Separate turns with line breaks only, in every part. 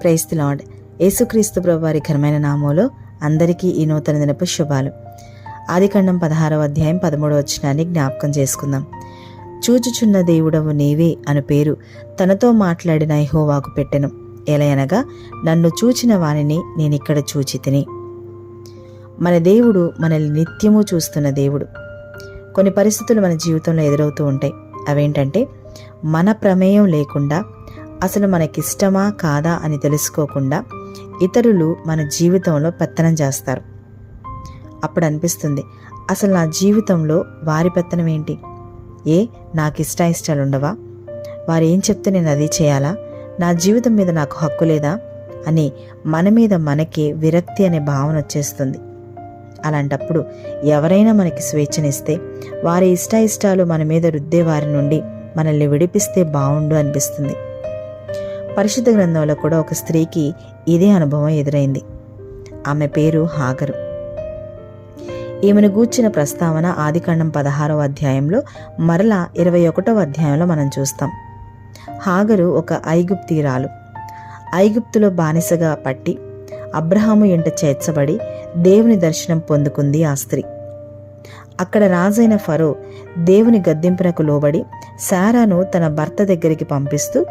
Price lord. యేసుక్రీస్తు ప్రభువారి ఘనమైన నామంలో అందరికీ ఈ నూతన దినపు శుభాలు. ఆదికాండం పదహారవ అధ్యాయం పదమూడవ వచనాన్ని జ్ఞాపకం చేసుకుందాం. చూచుచున్న దేవుడవు నీవే అను పేరు తనతో మాట్లాడిన యెహోవాకు పెట్టెను. ఎలయనగా నన్ను చూచిన వానిని నేనిక్కడ చూచి తిని మన దేవుడు మనల్ని నిత్యము చూస్తున్న దేవుడు. కొన్ని పరిస్థితులు మన జీవితంలో ఎదురవుతూ ఉంటాయి. అవేంటంటే మన ప్రమేయం లేకుండా అసలు మనకిష్టమా కాదా అని తెలుసుకోకుండా ఇతరులు మన జీవితంలో పెత్తనం చేస్తారు. అప్పుడు అనిపిస్తుంది అసలు నా జీవితంలో వారి పెత్తనం ఏంటి? ఏ నాకు ఇష్టాయిష్టాలు ఉండవా వారు ఏం చెప్తే నేను అది చేయాలా? నా జీవితం మీద నాకు హక్కు లేదా? అని మన మీద మనకే విరక్తి అనే భావన వచ్చేస్తుంది. అలాంటప్పుడు ఎవరైనా మనకి స్వేచ్ఛనిస్తే వారి ఇష్టాయిష్టాలు మన మీద రుద్దే వారి నుండి మనల్ని విడిపిస్తే బాగుండు అనిపిస్తుంది. పరిశుద్ధ గ్రంథంలో కూడా ఒక స్త్రీకి ఇదే అనుభవం ఎదురైంది. ఆమె పేరు హాగరు. ఈమెను గూర్చిన ప్రస్తావన ఆదికాండం పదహారవ అధ్యాయంలో మరలా ఇరవై ఒకటవ అధ్యాయంలో మనం చూస్తాం. హాగరు ఒక ఐగుప్తీరాలు ఐగుప్తులో బానిసగా పట్టి అబ్రహాము ఎంట చేర్చబడి దేవుని దర్శనం పొందుకుంది ఆ స్త్రీ. అక్కడ రాజైన ఫరో దేవుని గద్దింపునకు లోబడి శారాను తన భర్త దగ్గరికి పంపిస్తూ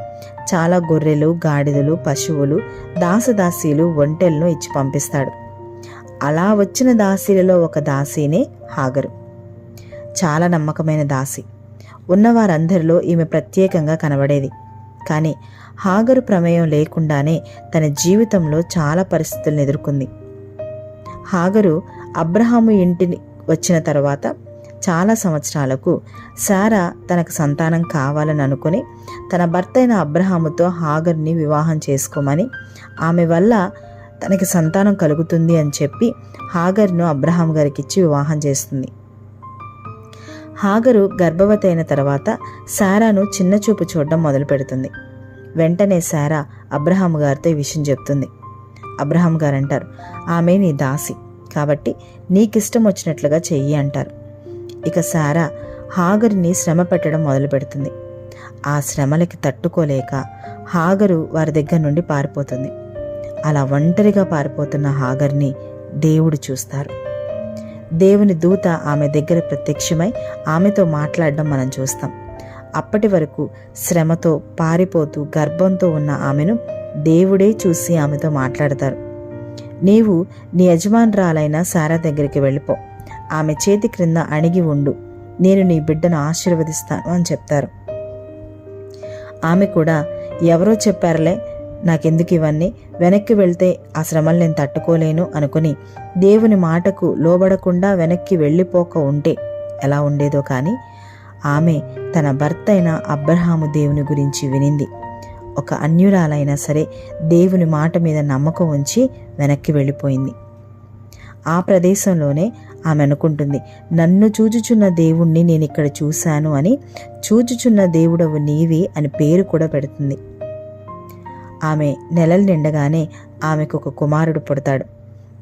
చాలా గొర్రెలు గాడిదలు పశువులు దాసదాసీలు ఒంటెలను ఇచ్చి పంపిస్తాడు. అలా వచ్చిన దాసీలలో ఒక దాసీనే హాగరు. చాలా నమ్మకమైన దాసి. ఉన్నవారందరిలో ఈమె ప్రత్యేకంగా కనబడేది. కానీ హాగరు ప్రమేయం లేకుండానే తన జీవితంలో చాలా పరిస్థితులను ఎదుర్కొంది. హాగరు అబ్రహాము ఇంటిని వచ్చిన తర్వాత చాలా సంవత్సరాలకు సారా తనకు సంతానం కావాలని అనుకుని తన భర్త అయిన అబ్రహాముతో హాగర్ని వివాహం చేసుకోమని ఆమె వల్ల తనకి సంతానం కలుగుతుంది అని చెప్పి హాగర్ను అబ్రహాం గారికి ఇచ్చి వివాహం చేస్తుంది. హాగరు గర్భవతి అయిన తర్వాత సారాను చిన్న చూపు చూడడం మొదలు పెడుతుంది. వెంటనే సారా అబ్రహాం గారితో ఈ విషయం చెప్తుంది. అబ్రహాం గారు అంటారు ఆమె నీ దాసి కాబట్టి నీకిష్టం వచ్చినట్లుగా చెయ్యి అంటారు. ఇక సారా హాగరిని శ్రమ పెట్టడం మొదలు పెడుతుంది. ఆ శ్రమలకి తట్టుకోలేక హాగరు వారి దగ్గర నుండి పారిపోతుంది. అలా ఒంటరిగా పారిపోతున్న హాగర్ని దేవుడు చూస్తారు. దేవుని దూత ఆమె దగ్గర ప్రత్యక్షమై ఆమెతో మాట్లాడడం మనం చూస్తాం. అప్పటి వరకు శ్రమతో పారిపోతూ గర్భంతో ఉన్న ఆమెను దేవుడే చూసి ఆమెతో మాట్లాడతారు. నీవు నీ యజమానురాలైన సారా దగ్గరికి వెళ్ళిపో. ఆమె చేతి క్రింద అణిగి ఉండు. నేను నీ బిడ్డను ఆశీర్వదిస్తాను అని చెప్తారు. ఆమె కూడా ఎవరో చెప్పారులే నాకెందుకు ఇవన్నీ? వెనక్కి వెళ్తే ఆ శ్రమలు నేను తట్టుకోలేను అనుకుని దేవుని మాటకు లోబడకుండా వెనక్కి వెళ్ళిపోక ఉంటే ఎలా ఉండేదో కానీ ఆమె తన భర్త అయిన అబ్రహాము దేవుని గురించి వినింది. ఒక అన్యురాలైనా సరే దేవుని మాట మీద నమ్మకం ఉంచి వెనక్కి వెళ్ళిపోయింది. ఆ ప్రదేశంలోనే ఆమె అనుకుంటుంది నన్ను చూచుచున్న దేవుణ్ణి నేను ఇక్కడ చూశాను అని చూచుచున్న దేవుడవు నీవి అని పేరు కూడా పెడుతుంది. ఆమె నెలలు నిండగానే ఆమెకు ఒక కుమారుడు పుడతాడు.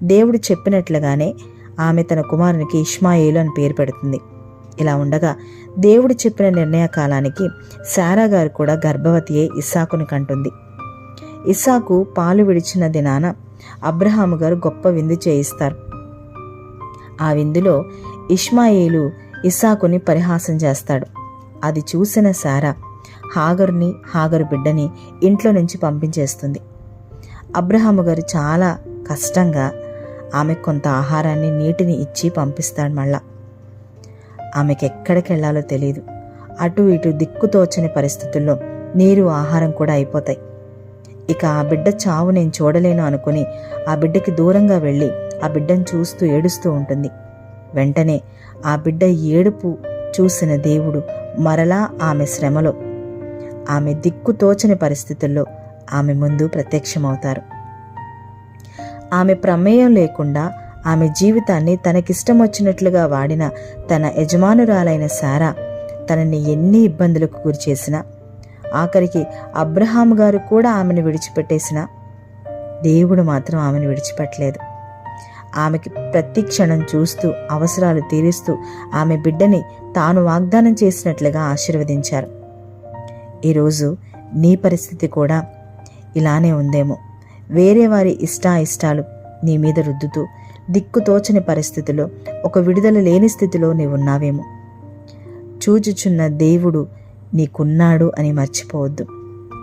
దేవుడు చెప్పినట్లుగానే ఆమె తన కుమారునికి ఇష్మాయేలు అని పేరు పెడుతుంది. ఇలా ఉండగా దేవుడు చెప్పిన నిర్ణయ కాలానికి శారా గారు కూడా గర్భవతి అయి ఇస్సాకుని కంటుంది. ఇస్సాకు పాలు విడిచిన దినాన అబ్రహాము గారు గొప్ప విందు చేయిస్తారు. ఆ విందులో ఇష్మాయేలు ఇస్సాకుని పరిహాసం చేస్తాడు. అది చూసిన శారా హాగరుని హాగరు బిడ్డని ఇంట్లో నుంచి పంపించేస్తుంది. అబ్రహాము గారు చాలా కష్టంగా ఆమె కొంత ఆహారాన్ని నీటిని ఇచ్చి పంపిస్తాడు మళ్ళా. ఆమెకి ఎక్కడికి వెళ్ళాలో తెలియదు అటు ఇటు దిక్కుతోచని పరిస్థితుల్లో నీరు ఆహారం కూడా అయిపోతాయి. ఇక ఆ బిడ్డ చావు నేను చూడలేను అనుకుని ఆ బిడ్డకి దూరంగా వెళ్ళి ఆ బిడ్డను చూస్తూ ఏడుస్తూ ఉంటుంది. వెంటనే ఆ బిడ్డ ఏడుపు చూసిన దేవుడు మరలా ఆమె శ్రమలో ఆమె దిక్కుతోచని పరిస్థితుల్లో ఆమె ముందు ప్రత్యక్షమవుతారు. ఆమె ప్రమేయం లేకుండా ఆమె జీవితాన్ని తనకిష్టం వచ్చినట్లుగా వాడిన తన యజమానురాలైన సారా తనని ఎన్ని ఇబ్బందులకు గురిచేసినా ఆఖరికి అబ్రహాం గారు కూడా ఆమెను విడిచిపెట్టేసినా దేవుడు మాత్రం ఆమెను విడిచిపెట్టలేదు. ఆమెకి ప్రతి క్షణం చూస్తూ అవసరాలు తీరుస్తూ ఆమె బిడ్డని తాను వాగ్దానం చేసినట్లుగా ఆశీర్వదించారు. ఈరోజు నీ పరిస్థితి కూడా ఇలానే ఉందేమో. వేరే వారి ఇష్టాయిష్టాలు నీ మీద రుద్దుతూ దిక్కుతోచని పరిస్థితిలో ఒక విడుదల లేని స్థితిలో నీవు ఉన్నావేమో చూచుచున్న దేవుడు నీకున్నాడు అని మర్చిపోవద్దు.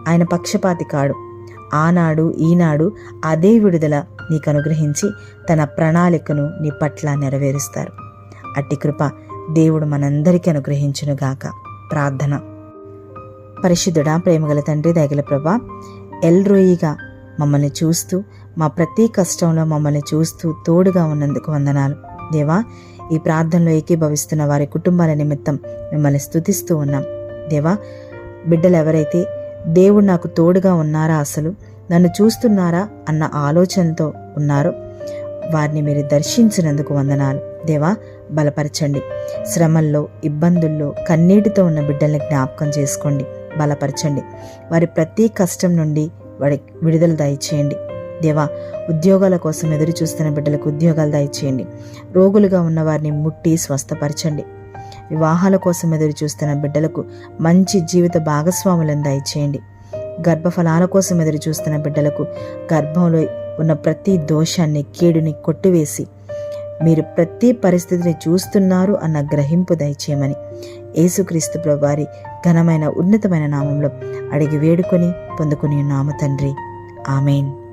ఆయన పక్షపాతి కాడు. ఆనాడు ఈనాడు అదే విడుదల నీకు అనుగ్రహించి తన ప్రణాళికను నీ పట్ల నెరవేరుస్తారు. అట్టి కృప దేవుడు మనందరికీ అనుగ్రహించునుగాక ప్రార్థన. పరిశుద్ధుడా ప్రేమగల తండ్రి దయగల ప్రభా ఎల్రోయిగా మమ్మల్ని చూస్తూ మా ప్రతి కష్టంలో మమ్మల్ని చూస్తూ తోడుగా ఉన్నందుకు వందనాలు. దేవా ఈ ప్రార్థనలో ఏకీభవిస్తున్న వారి కుటుంబాల నిమిత్తం మిమ్మల్ని స్థుతిస్తూ ఉన్నాం. దేవా బిడ్డలు ఎవరైతే దేవుడు నాకు తోడుగా ఉన్నారా అసలు నన్ను చూస్తున్నారా అన్న ఆలోచనతో ఉన్నారో వారిని మీరు దర్శించినందుకు వందనాలు. దేవా బలపరచండి. శ్రమల్లో ఇబ్బందుల్లో కన్నీటితో ఉన్న బిడ్డల్ని జ్ఞాపకం చేసుకోండి. బలపరచండి. వారి ప్రతి కష్టం నుండి వాడి విడుదల దయచేయండి. దేవా ఉద్యోగాల కోసం ఎదురు చూస్తున్న బిడ్డలకు ఉద్యోగాలు దయచేయండి. రోగులుగా ఉన్న వారిని ముట్టి స్వస్థపరచండి. వివాహాల కోసం ఎదురు చూస్తున్న బిడ్డలకు మంచి జీవిత భాగస్వాములను దయచేయండి. గర్భఫలాల కోసం ఎదురు చూస్తున్న బిడ్డలకు గర్భంలో ఉన్న ప్రతి దోషాన్ని కీడుని కొట్టివేసి మీరు ప్రతి పరిస్థితిని చూస్తున్నారు అన్న గ్రహింపు దయచేయమని యేసుక్రీస్తు ప్రభు వారి ఘనమైన ఉన్నతమైన నామంలో అడిగి వేడుకొని పొందుకుని నామ తండ్రి. ఆమెన్.